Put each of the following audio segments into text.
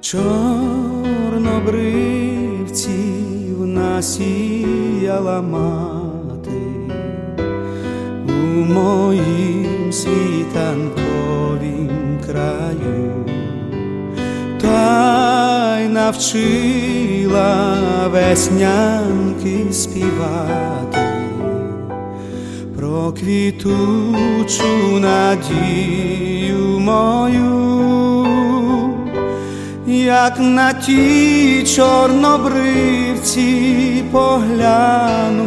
Чорнобривців насіяла мати у моїм світанковім краю, та й навчила веснянки співати. Про квітучу надію мою як на ті чорнобривці погляну,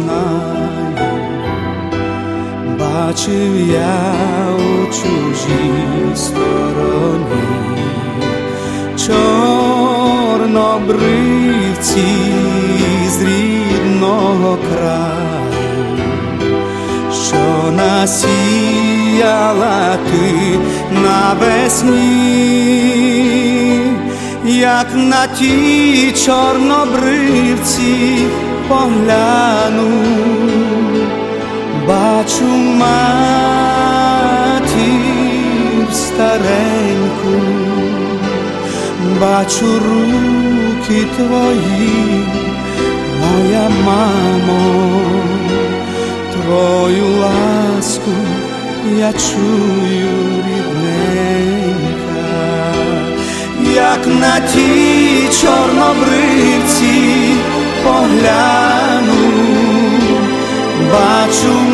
Знаю, бачив я у чужій стороні чорнобривці з рідного краю, що насіяла ти навесні як на ті чорнобривці погляну, бачу матір стареньку, бачу руки твої, моя мамо, твою ласку я чую рідненька як на ті чорнобривці